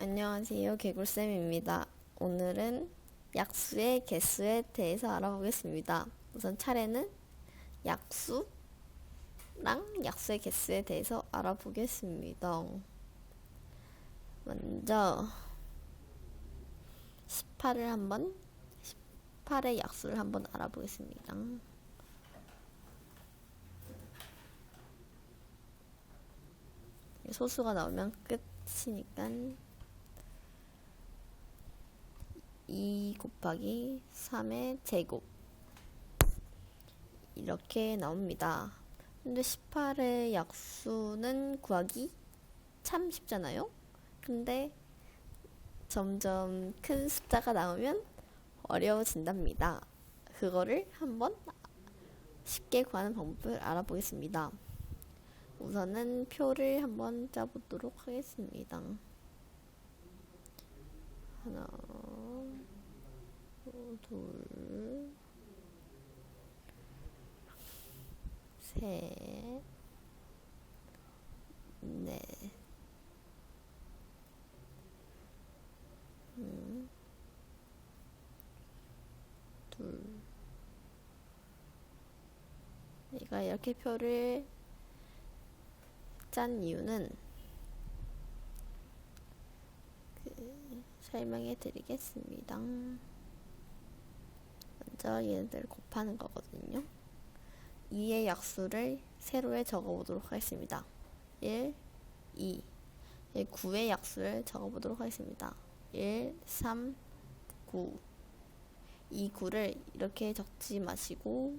안녕하세요. 개굴쌤입니다. 오늘은 약수의 개수에 대해서 알아보겠습니다. 우선 차례는 약수랑 약수의 개수에 대해서 알아보겠습니다. 먼저 18을 한번 18의 약수를 한번 알아보겠습니다. 소수가 나오면 끝이니까 2 곱하기 3의 제곱 이렇게 나옵니다. 근데 18의 약수는 구하기 참 쉽잖아요? 근데 점점 큰 숫자가 나오면 어려워진답니다. 그거를 한번 쉽게 구하는 방법을 알아보겠습니다. 우선은 표를 한번 짜보도록 하겠습니다. 하나, 둘, 셋, 넷, 음, 둘. 내가 이렇게 표를 짠 이유는 그 설명해 드리겠습니다. 먼저 얘네들 곱하는 거거든요. 2의 약수를 세로에 적어 보도록 하겠습니다. 1, 2. 9의 약수를 적어 보도록 하겠습니다. 1, 3, 9. 이 9를 이렇게 적지 마시고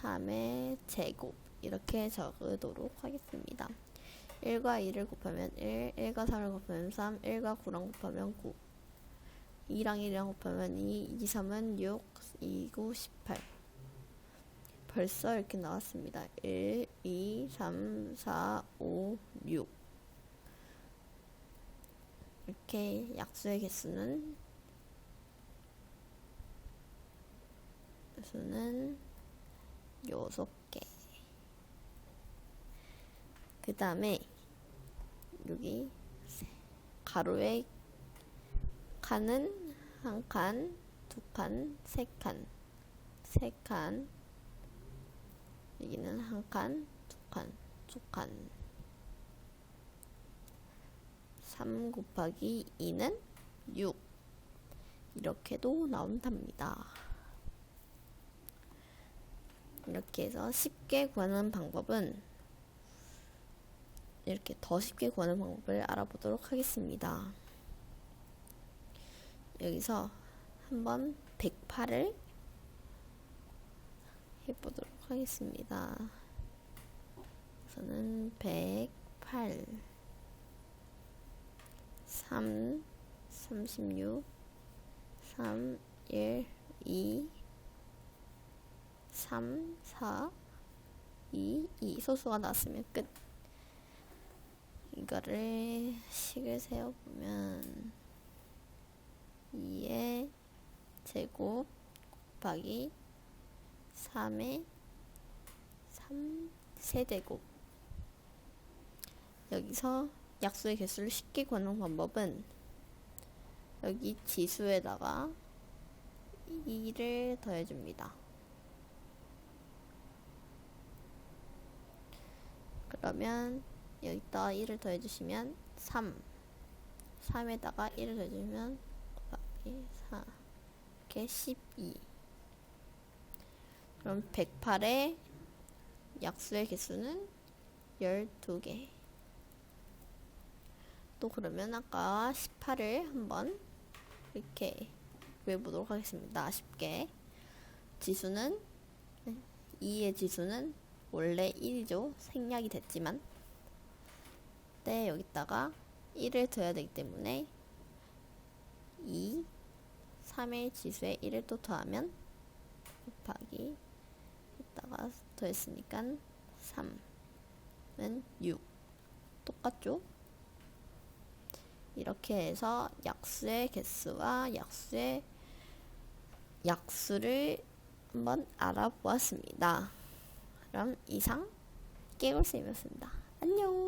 3의 제곱 이렇게 적도록 하겠습니다. 1과 2를 곱하면 1, 1과 3을 곱하면 3, 1과 9랑 곱하면 9 2랑 1이랑 곱하면 2, 2, 3은 6, 2, 9, 18 벌써 이렇게 나왔습니다. 1, 2, 3, 4, 5, 6 이렇게 약수의 개수는 수는 6개. 그 다음에 여기 가로에 칸은 한 칸, 두 칸, 세 칸, 세 칸. 여기는 한 칸, 두 칸, 두 칸. 3 곱하기 2는 6. 이렇게도 나온답니다. 이렇게 해서 쉽게 구하는 방법은 이렇게 더 쉽게 구하는 방법을 알아보도록 하겠습니다. 여기서 한번 108을 해보도록 하겠습니다. 우선은 108 3 36 3 1 2 3 4 2 2 소수가 나왔으면 끝 이거를 식을 세어보면 2의 제곱 곱하기 3의 3 세제곱 여기서 약수의 개수를 쉽게 구하는 방법은 여기 지수에다가 2를 더해줍니다. 그러면 여기다 1을 더해주시면 3 3에다가 1을 더해주면 곱하기 4 이렇게 12 그럼 108의 약수의 개수는 12개 또 그러면 아까 18을 한번 이렇게 외보도록 하겠습니다. 쉽게 지수는 2의 지수는 원래 1이죠. 생략이 됐지만 때 여기다가 1을 둬야 되기 때문에 2, 3의 지수에 1을 또 더하면 곱하기 했다가 더했으니까 3은 6 똑같죠? 이렇게 해서 약수의 개수와 약수의 약수를 한번 알아보았습니다. 그럼 이상 깨울쌤이었습니다. 안녕